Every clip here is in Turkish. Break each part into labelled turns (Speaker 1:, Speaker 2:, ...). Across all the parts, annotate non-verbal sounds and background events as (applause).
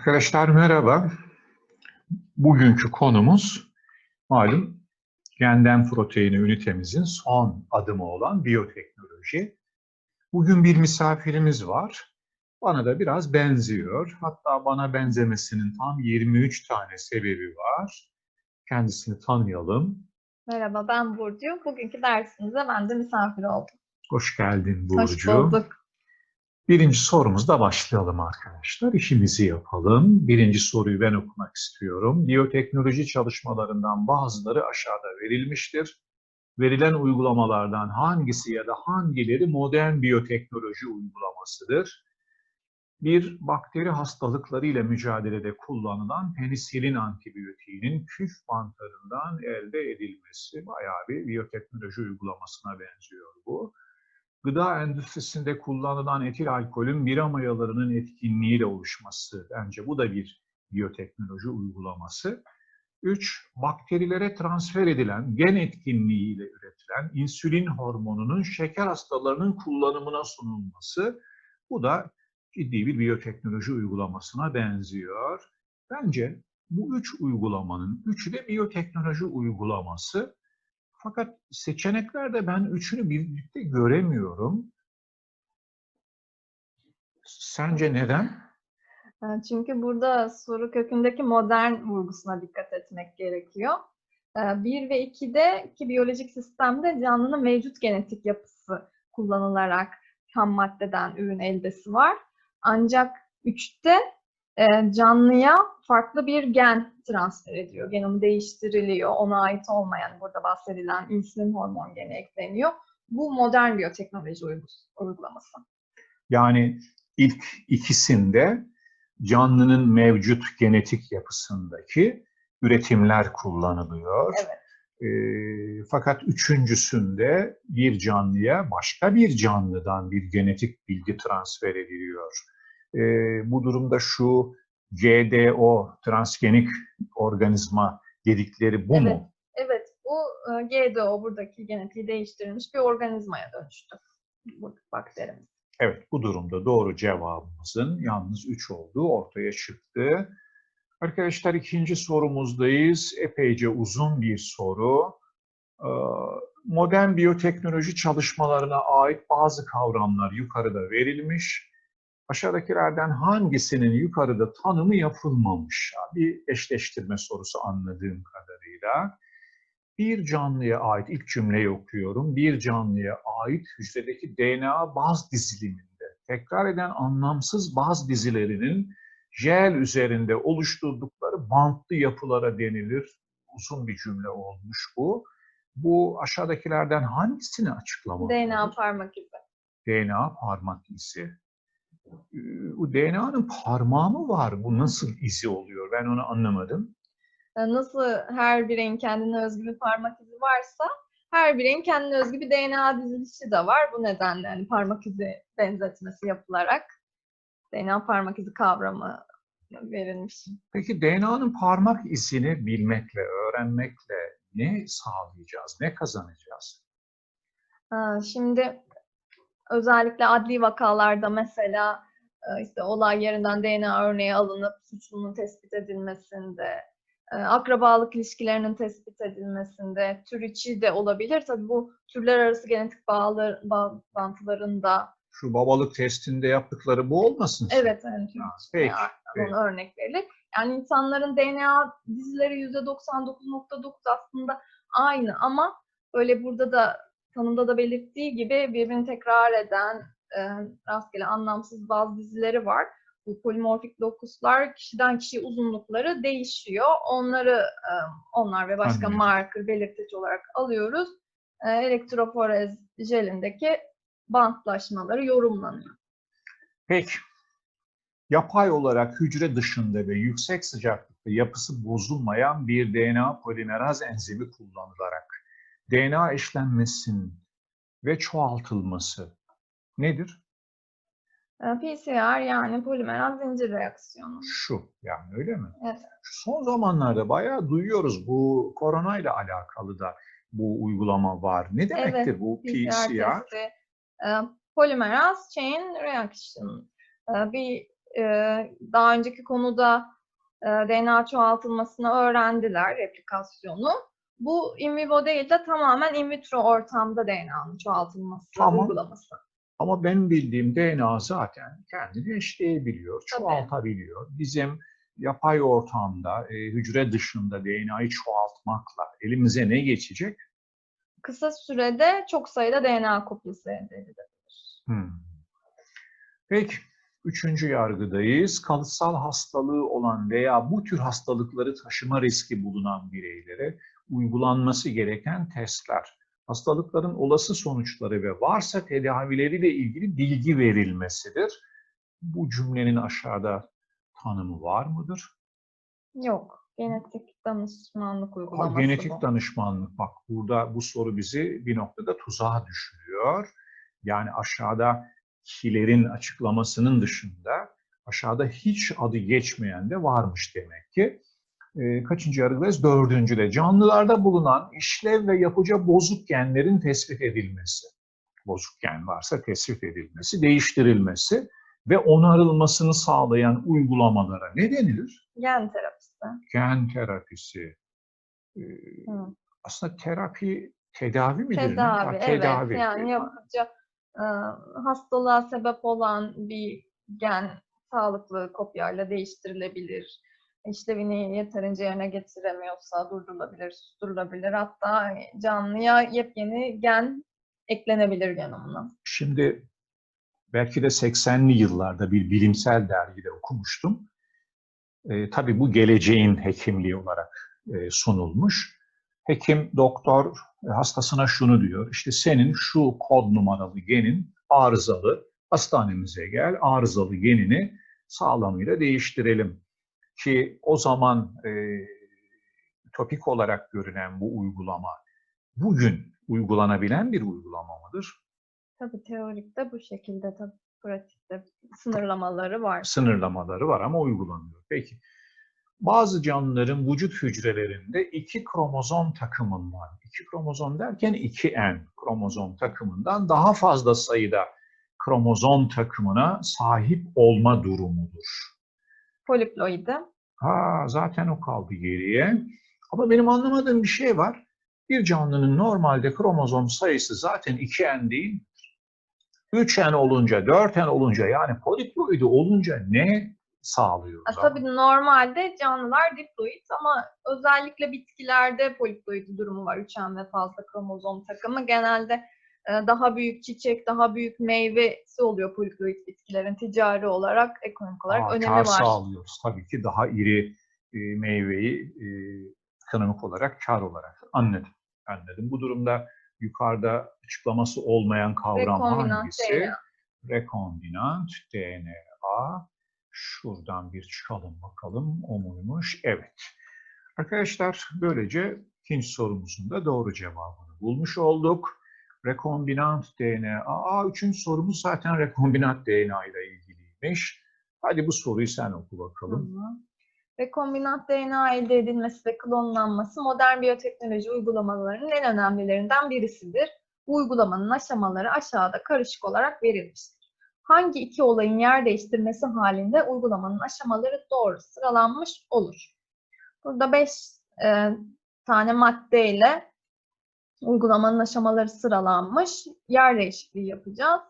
Speaker 1: Arkadaşlar merhaba. Bugünkü konumuz malum genden proteini ünitemizin son adımı olan biyoteknoloji. Bugün bir misafirimiz var. Bana da biraz benziyor. Hatta bana benzemesinin tam 23 tane sebebi var. Kendisini tanıyalım.
Speaker 2: Merhaba ben Burcu. Bugünkü dersinize ben de misafir oldum.
Speaker 1: Hoş geldin
Speaker 2: Hoş
Speaker 1: Burcu.
Speaker 2: bulduk.
Speaker 1: Birinci sorumuzda başlayalım arkadaşlar. İşimizi yapalım. Birinci soruyu ben okumak istiyorum. Biyoteknoloji çalışmalarından bazıları aşağıda verilmiştir. Verilen uygulamalardan hangisi ya da hangileri modern biyoteknoloji uygulamasıdır? Bir, bakteri hastalıkları ile mücadelede kullanılan penisilin antibiyotiğinin küf mantarından elde edilmesi bayağı bir biyoteknoloji uygulamasına benziyor bu gıda endüstrisinde kullanılan etil alkolün bira mayalarının etkinliğiyle oluşması. Bence bu da bir biyoteknoloji uygulaması. Üç, bakterilere transfer edilen gen etkinliğiyle üretilen insülin hormonunun şeker hastalarının kullanımına sunulması. Bu da ciddi bir biyoteknoloji uygulamasına benziyor. Bence bu üç uygulamanın üçü de biyoteknoloji uygulaması. Fakat seçeneklerde ben üçünü birlikte göremiyorum. Sence neden?
Speaker 2: Ee, Çünkü burada soru kökündeki modern vurgusuna dikkat etmek gerekiyor. Ee, 1 ve 2'de ki biyolojik sistemde canlının mevcut genetik yapısı kullanılarak ham maddeden ürün eldesi var. Ancak 3'te e, canlıya farklı bir gen transfer ediyor. Genomu değiştiriliyor. Ona ait olmayan burada bahsedilen insülin hormon geni ekleniyor. Bu modern biyoteknoloji uygulaması.
Speaker 1: Yani ilk ikisinde canlının mevcut genetik yapısındaki üretimler kullanılıyor.
Speaker 2: Evet.
Speaker 1: Ee, fakat üçüncüsünde bir canlıya başka bir canlıdan bir genetik bilgi transfer ediliyor. Ee, bu durumda şu GDO, transgenik organizma dedikleri bu
Speaker 2: Evet.
Speaker 1: mu?
Speaker 2: Evet, bu e, GDO buradaki genetiği değiştirilmiş bir organizmaya dönüştü. Bu bakterimiz.
Speaker 1: Evet, bu durumda doğru cevabımızın yalnız 3 olduğu ortaya çıktı. Arkadaşlar ikinci sorumuzdayız. Epeyce uzun bir soru. Modern biyoteknoloji çalışmalarına ait bazı kavramlar yukarıda verilmiş. Aşağıdakilerden hangisinin yukarıda tanımı yapılmamış? Bir eşleştirme sorusu anladığım kadarıyla. Bir canlıya ait, ilk cümleyi okuyorum. Bir canlıya ait hücredeki DNA baz diziliminde tekrar eden anlamsız baz dizilerinin jel üzerinde oluşturdukları bantlı yapılara denilir. Uzun bir cümle olmuş bu. Bu aşağıdakilerden hangisini açıklamalı?
Speaker 2: DNA parmak izi.
Speaker 1: DNA parmak izi. Ee, Bu DNA'nın parmağı mı var? Bu nasıl izi oluyor? Ben onu anlamadım.
Speaker 2: E, Nasıl her bireyin kendine özgü bir parmak izi varsa her bireyin kendine özgü bir DNA dizilişi de var. Bu nedenle hani parmak izi benzetmesi yapılarak DNA parmak izi kavramı verilmiş.
Speaker 1: Peki DNA'nın parmak izini bilmekle, öğrenmekle ne sağlayacağız, ne kazanacağız?
Speaker 2: Ha, Şimdi özellikle adli vakalarda mesela e, işte olay yerinden DNA örneği alınıp suçlunun tespit edilmesinde, e, akrabalık ilişkilerinin tespit edilmesinde, tür içi de olabilir. Tabii bu türler arası genetik bağlı, bağlantılarında
Speaker 1: Şu babalık testinde yaptıkları bu olmasın?
Speaker 2: evet yani içi veya
Speaker 1: peki,
Speaker 2: onun örnek verilir. Yani insanların DNA dizileri %99.9 aslında aynı ama böyle burada da tanımda da belirttiği gibi birbirini tekrar eden e, rastgele anlamsız bazı dizileri var. Bu polimorfik lokuslar kişiden kişiye uzunlukları değişiyor. Onları e, onlar ve başka
Speaker 1: Anlıyorum.
Speaker 2: marker belirteç olarak alıyoruz. E, elektroforez jelindeki bantlaşmaları yorumlanıyor.
Speaker 1: Peki. Yapay olarak hücre dışında ve yüksek sıcaklıkta yapısı bozulmayan bir DNA polimeraz enzimi kullanılarak DNA eşlenmesinin ve çoğaltılması nedir?
Speaker 2: E, PCR yani polimeraz zincir reaksiyonu.
Speaker 1: Şu yani öyle mi?
Speaker 2: Evet.
Speaker 1: Son zamanlarda bayağı duyuyoruz bu koronayla alakalı da bu uygulama var. Ne demektir
Speaker 2: Evet,
Speaker 1: bu
Speaker 2: PCR
Speaker 1: PCR?
Speaker 2: testi. E, Polymerase chain reaction. E, Bir e, daha önceki konuda e, DNA çoğaltılmasını öğrendiler, replikasyonu. Bu in vivo değil de tamamen in vitro ortamda DNA'nın çoğaltılması
Speaker 1: Tamam.
Speaker 2: uygulaması.
Speaker 1: Ama benim bildiğim DNA zaten kendini eşleyebiliyor,
Speaker 2: Tabii.
Speaker 1: çoğaltabiliyor. Bizim yapay ortamda, e, hücre dışında DNA'yı çoğaltmakla elimize ne geçecek?
Speaker 2: Kısa sürede çok sayıda DNA kopyası elde edilir.
Speaker 1: Hmm. Peki, üçüncü yargıdayız. Kalıtsal hastalığı olan veya bu tür hastalıkları taşıma riski bulunan bireylere uygulanması gereken testler. Hastalıkların olası sonuçları ve varsa tedavileriyle ilgili bilgi verilmesidir. Bu cümlenin aşağıda tanımı var mıdır?
Speaker 2: Yok. Genetik danışmanlık
Speaker 1: Ha,
Speaker 2: uygulaması
Speaker 1: genetik
Speaker 2: bu.
Speaker 1: danışmanlık bak burada bu soru bizi bir noktada tuzağa düşürüyor. Yani aşağıda kilerin açıklamasının dışında aşağıda hiç adı geçmeyen de varmış demek ki. Ee, kaçıncı yargıdayız? Dördüncüde. Canlılarda bulunan işlev ve yapıca bozuk genlerin tespit edilmesi. Bozuk gen varsa tespit edilmesi, değiştirilmesi ve onarılmasını sağlayan uygulamalara ne denilir?
Speaker 2: Gen terapisi.
Speaker 1: gen terapisi. Ee,
Speaker 2: Hı.
Speaker 1: aslında terapi tedavi midir?
Speaker 2: Tedavi,
Speaker 1: Ha,
Speaker 2: evet.
Speaker 1: tedavi.
Speaker 2: Yani yapıcı e, hastalığa sebep olan bir gen sağlıklı kopyayla değiştirilebilir. İşlevini yeterince yerine getiremiyorsa durdurulabilir, susturulabilir. Hatta canlıya yepyeni gen eklenebilir genomuna.
Speaker 1: Şimdi belki de 80'li yıllarda bir bilimsel dergide okumuştum. Ee, tabii bu geleceğin hekimliği olarak e, sunulmuş. Hekim, doktor e, hastasına şunu diyor. İşte senin şu kod numaralı genin arızalı. Hastanemize gel, arızalı genini sağlamıyla değiştirelim. Ki o zaman e, topik olarak görünen bu uygulama bugün uygulanabilen bir uygulama mıdır?
Speaker 2: Tabii teorikte bu şekilde, tabii pratikte sınırlamaları var.
Speaker 1: sınırlamaları var ama uygulanıyor. Peki. Bazı canlıların vücut hücrelerinde iki kromozom takımından, iki kromozom derken 2N kromozom takımından daha fazla sayıda kromozom takımına sahip olma durumudur.
Speaker 2: Poliploidi.
Speaker 1: Ha zaten o kaldı geriye. Ama benim anlamadığım bir şey var. Bir canlının normalde kromozom sayısı zaten 2N değil. 3N olunca, 4N olunca yani poliploidi olunca ne sağlıyoruz?
Speaker 2: Ha, tabii normalde canlılar diploid ama özellikle bitkilerde poliploid durumu var. Üçen ve fazla kromozom takımı. Genelde e, daha büyük çiçek, daha büyük meyvesi oluyor poliploid bitkilerin ticari olarak, ekonomik olarak
Speaker 1: Aa,
Speaker 2: önemi
Speaker 1: kar
Speaker 2: var.
Speaker 1: sağlıyoruz. Tabii ki daha iri e, meyveyi e, ekonomik olarak kar olarak anladım. Anladım. Bu durumda yukarıda açıklaması olmayan kavram hangisi?
Speaker 2: DNA.
Speaker 1: Rekombinant DNA. Şuradan bir çıkalım bakalım. O muymuş? Evet. Arkadaşlar böylece ikinci sorumuzun da doğru cevabını bulmuş olduk. Rekombinant DNA. Aa, üçüncü sorumuz zaten rekombinant DNA ile ilgiliymiş. Hadi bu soruyu sen oku bakalım.
Speaker 2: Tamam. Rekombinant DNA elde edilmesi ve klonlanması modern biyoteknoloji uygulamalarının en önemlilerinden birisidir. Bu uygulamanın aşamaları aşağıda karışık olarak verilmiştir. Hangi iki olayın yer değiştirmesi halinde uygulamanın aşamaları doğru sıralanmış olur? Burada beş e, tane maddeyle uygulamanın aşamaları sıralanmış. Yer değişikliği yapacağız.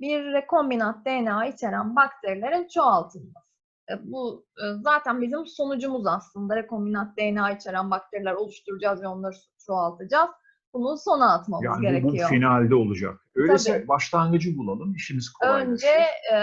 Speaker 2: Bir rekombinant DNA içeren bakterilerin çoğaltılması. E, Bu e, zaten bizim sonucumuz aslında. Rekombinant DNA içeren bakteriler oluşturacağız ve onları çoğaltacağız. Bunu sona atmamız
Speaker 1: Yani bu, bu
Speaker 2: gerekiyor.
Speaker 1: finalde olacak. Öyleyse
Speaker 2: Tabii.
Speaker 1: başlangıcı bulalım, işimiz kolaylaşır.
Speaker 2: Önce e,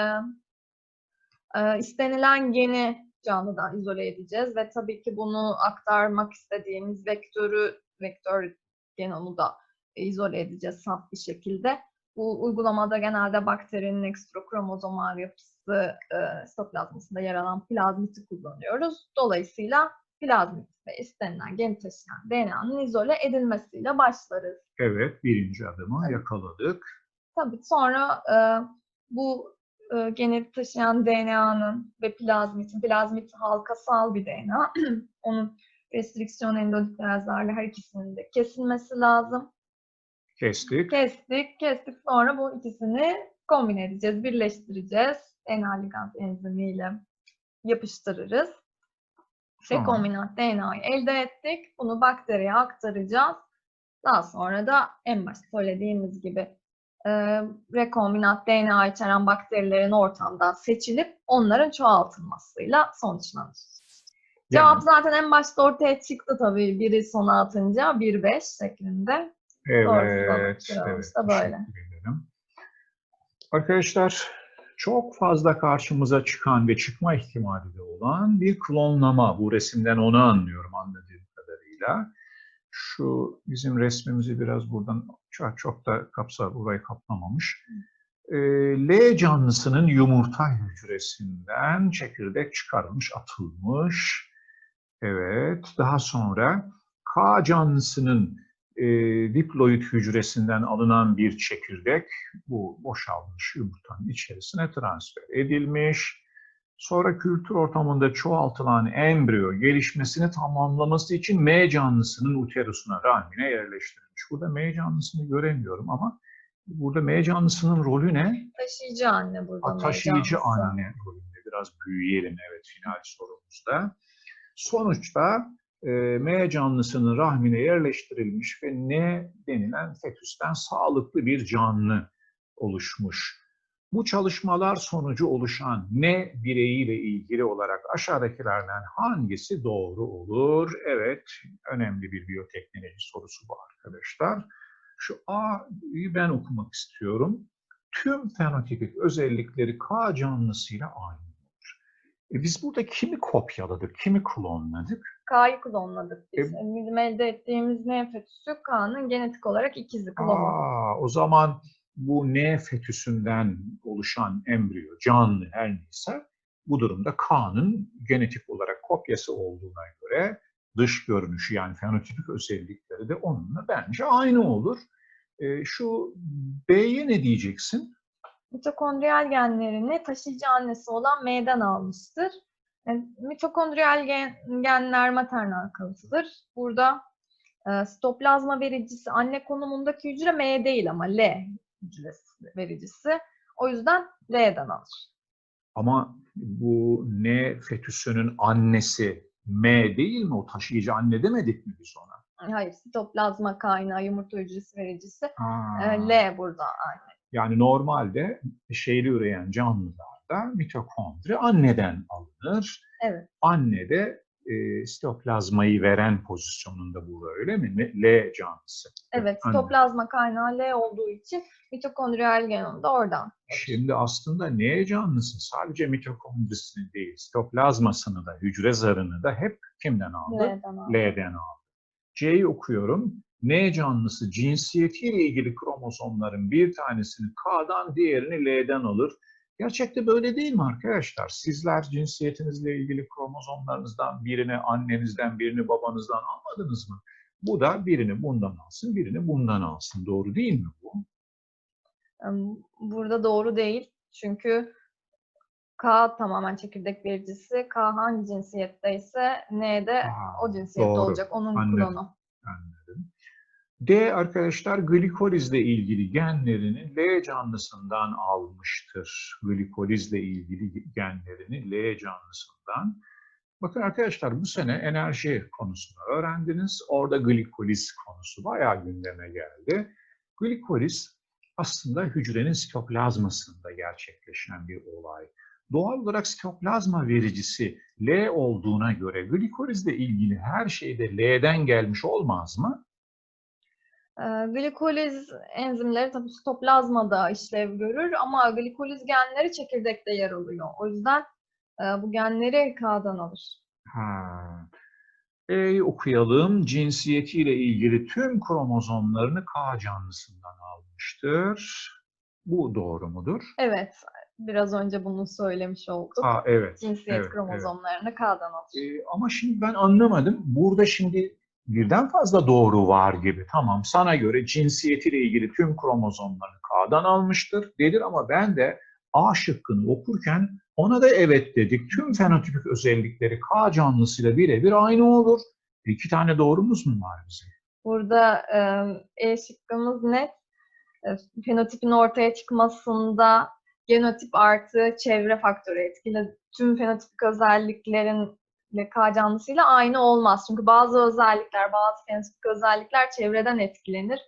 Speaker 2: e, istenilen geni canlıdan izole edeceğiz ve tabii ki bunu aktarmak istediğimiz vektörü, vektör genomu da izole edeceğiz saf bir şekilde. Bu uygulamada genelde bakterinin ekstrokromozomal yapısı e, sitoplazmasında yer alan plazmiti kullanıyoruz. Dolayısıyla plazmit ve istenilen geni taşıyan DNA'nın izole edilmesiyle başlarız.
Speaker 1: Evet, birinci adımı
Speaker 2: Evet.
Speaker 1: yakaladık.
Speaker 2: Tabii sonra e, bu e, geni taşıyan DNA'nın ve plazmitin, plazmit halkasal bir DNA, (clears throat) onun restriksiyon endodiklerazlarla her ikisinin de kesilmesi lazım.
Speaker 1: Kestik.
Speaker 2: Kestik, kestik sonra bu ikisini kombine edeceğiz, birleştireceğiz. DNA ligand enzimiyle yapıştırırız.
Speaker 1: Sonra?
Speaker 2: Rekombinant DNA'yı elde ettik. Bunu bakteriye aktaracağız. Daha sonra da en başta söylediğimiz gibi e, rekombinant DNA içeren bakterilerin ortamdan seçilip onların çoğaltılmasıyla sonuçlanır. Cevap zaten en başta ortaya çıktı tabii. Biri sona atınca 1-5 şeklinde.
Speaker 1: Evet,
Speaker 2: Doğrusu da-
Speaker 1: evet.
Speaker 2: böyle.
Speaker 1: Arkadaşlar, çok fazla karşımıza çıkan ve çıkma ihtimali de olan bir klonlama. Bu resimden onu anlıyorum anladığım kadarıyla. Şu bizim resmimizi biraz buradan çok, çok da kapsa burayı kaplamamış. Ee, L canlısının yumurta hücresinden çekirdek çıkarılmış, atılmış. Evet, daha sonra K canlısının e, diploid hücresinden alınan bir çekirdek bu boşalmış yumurtanın içerisine transfer edilmiş. Sonra kültür ortamında çoğaltılan embriyo gelişmesini tamamlaması için M canlısının uterusuna, rahmine yerleştirilmiş. Burada M canlısını göremiyorum ama burada M canlısının rolü ne?
Speaker 2: Taşıyıcı anne burada.
Speaker 1: Ha, taşıyıcı anne rolünde. Biraz büyüyelim evet final sorumuzda. Sonuçta e, M canlısının rahmine yerleştirilmiş ve N denilen fetüsten sağlıklı bir canlı oluşmuş. Bu çalışmalar sonucu oluşan N bireyiyle ilgili olarak aşağıdakilerden hangisi doğru olur? Evet, önemli bir biyoteknoloji sorusu bu arkadaşlar. Şu A'yı ben okumak istiyorum tüm fenotipik özellikleri K canlısıyla aynı. E biz burada kimi kopyaladık, kimi klonladık?
Speaker 2: K'yı klonladık biz.
Speaker 1: E-
Speaker 2: Bizim elde ettiğimiz N fetüsü K'nın genetik olarak ikizi klonu.
Speaker 1: Aa, o zaman bu N fetüsünden oluşan embriyo, canlı her neyse, bu durumda K'nın genetik olarak kopyası olduğuna göre dış görünüşü yani fenotipik özellikleri de onunla bence aynı olur. E, şu B'ye ne diyeceksin?
Speaker 2: Mitokondriyal genlerini taşıyıcı annesi olan M'den almıştır. Yani mitokondriyal gen- genler maternal kalıntıdır. Burada e, sitoplazma vericisi anne konumundaki hücre M değil ama L hücresi vericisi. O yüzden L'den alır.
Speaker 1: Ama bu ne fetüsünün annesi M değil mi? O taşıyıcı anne demedik mi biz ona?
Speaker 2: Hayır, sitoplazma kaynağı yumurta hücresi vericisi
Speaker 1: Aa,
Speaker 2: e, L burada anne.
Speaker 1: Yani normalde şeyli üreyen canlılarda mitokondri anneden alınır.
Speaker 2: Evet.
Speaker 1: Anne de e, sitoplazmayı veren pozisyonunda bu öyle mi? L canlısı.
Speaker 2: Evet,
Speaker 1: Anne.
Speaker 2: sitoplazma kaynağı L olduğu için mitokondriyal genom da oradan.
Speaker 1: Şimdi aslında ne canlısı? Sadece mitokondrisini değil, sitoplazmasını da, hücre zarını da hep kimden aldı?
Speaker 2: L'den alır.
Speaker 1: L'den aldı. C'yi okuyorum. N canlısı cinsiyetiyle ilgili kromozomların bir tanesini K'dan diğerini L'den alır. Gerçekte böyle değil mi arkadaşlar? Sizler cinsiyetinizle ilgili kromozomlarınızdan birini annenizden birini babanızdan almadınız mı? Bu da birini bundan alsın, birini bundan alsın. Doğru değil mi bu?
Speaker 2: Burada doğru değil. Çünkü K tamamen çekirdek vericisi. K hangi cinsiyetteyse N de
Speaker 1: Aa,
Speaker 2: o cinsiyette
Speaker 1: doğru.
Speaker 2: olacak. Onun
Speaker 1: Anladım.
Speaker 2: klonu.
Speaker 1: Anladım. D arkadaşlar glikolizle ilgili genlerini L canlısından almıştır. Glikolizle ilgili genlerini L canlısından. Bakın arkadaşlar bu sene enerji konusunu öğrendiniz. Orada glikoliz konusu bayağı gündeme geldi. Glikoliz aslında hücrenin sitoplazmasında gerçekleşen bir olay. Doğal olarak sitoplazma vericisi L olduğuna göre glikolizle ilgili her şeyde L'den gelmiş olmaz mı?
Speaker 2: Ee, Glikoliz enzimleri tabii sitoplazmada işlev görür ama glikoliz genleri çekirdekte yer alıyor. O yüzden e, bu genleri K'dan alır.
Speaker 1: Ha. E'yi okuyalım. Cinsiyetiyle ilgili tüm kromozomlarını K canlısından almıştır. Bu doğru mudur?
Speaker 2: Evet, biraz önce bunu söylemiş olduk.
Speaker 1: Ha, evet.
Speaker 2: Cinsiyet
Speaker 1: evet,
Speaker 2: kromozomlarını K'dan alır.
Speaker 1: Ee, ama şimdi ben anlamadım. Burada şimdi birden fazla doğru var gibi. Tamam sana göre cinsiyetiyle ilgili tüm kromozomlarını K'dan almıştır dedir ama ben de A şıkkını okurken ona da evet dedik. Tüm fenotipik özellikleri K canlısıyla birebir aynı olur. İki tane doğrumuz mu var bizim?
Speaker 2: Burada e, E şıkkımız net. E, fenotipin ortaya çıkmasında genotip artı çevre faktörü etkili. Tüm fenotipik özelliklerin K canlısıyla aynı olmaz. Çünkü bazı özellikler, bazı fenotipik özellikler çevreden etkilenir.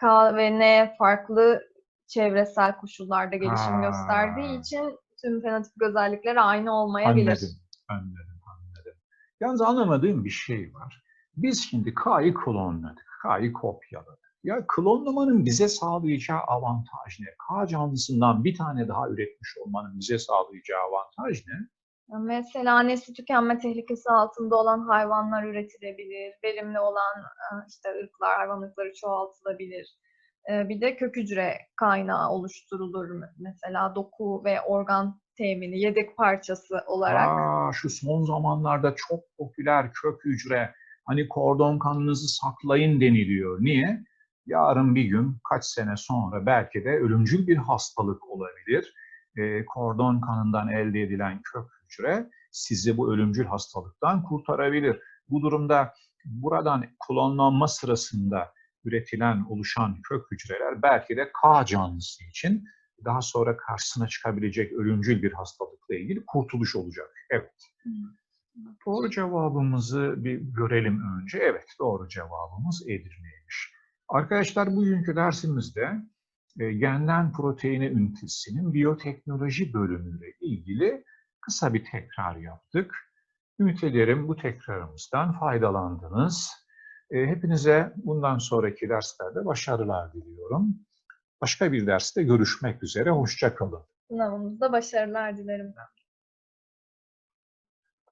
Speaker 2: K ve N farklı çevresel koşullarda gelişim
Speaker 1: Ha.
Speaker 2: gösterdiği için tüm fenotipik özellikler aynı olmayabilir.
Speaker 1: Anladım, anladım, anladım. Yalnız anlamadığım bir şey var. Biz şimdi K'yı klonladık, K'yı kopyaladık. Ya klonlamanın bize sağlayacağı avantaj ne? K canlısından bir tane daha üretmiş olmanın bize sağlayacağı avantaj ne?
Speaker 2: Mesela nesli tükenme tehlikesi altında olan hayvanlar üretilebilir. Verimli olan e, işte ırklar, hayvan ırkları çoğaltılabilir. E, Bir de kök hücre kaynağı oluşturulur. Mesela doku ve organ temini, yedek parçası olarak.
Speaker 1: Aa, şu son zamanlarda çok popüler kök hücre, hani kordon kanınızı saklayın deniliyor. Niye? Yarın bir gün, kaç sene sonra belki de ölümcül bir hastalık olabilir. Ee, kordon kanından elde edilen kök hücre sizi bu ölümcül hastalıktan kurtarabilir. Bu durumda buradan klonlanma sırasında üretilen, oluşan kök hücreler belki de K canlısı için daha sonra karşısına çıkabilecek ölümcül bir hastalıkla ilgili kurtuluş olacak. Evet. Doğru cevabımızı bir görelim önce. Evet, doğru cevabımız Edirne'ymiş. Arkadaşlar bugünkü dersimizde e, genden proteine ünitesinin biyoteknoloji bölümüyle ilgili kısa bir tekrar yaptık. Ümit ederim bu tekrarımızdan faydalandınız. E, hepinize bundan sonraki derslerde başarılar diliyorum. Başka bir derste görüşmek üzere. Hoşça kalın.
Speaker 2: Sınavımızda başarılar dilerim.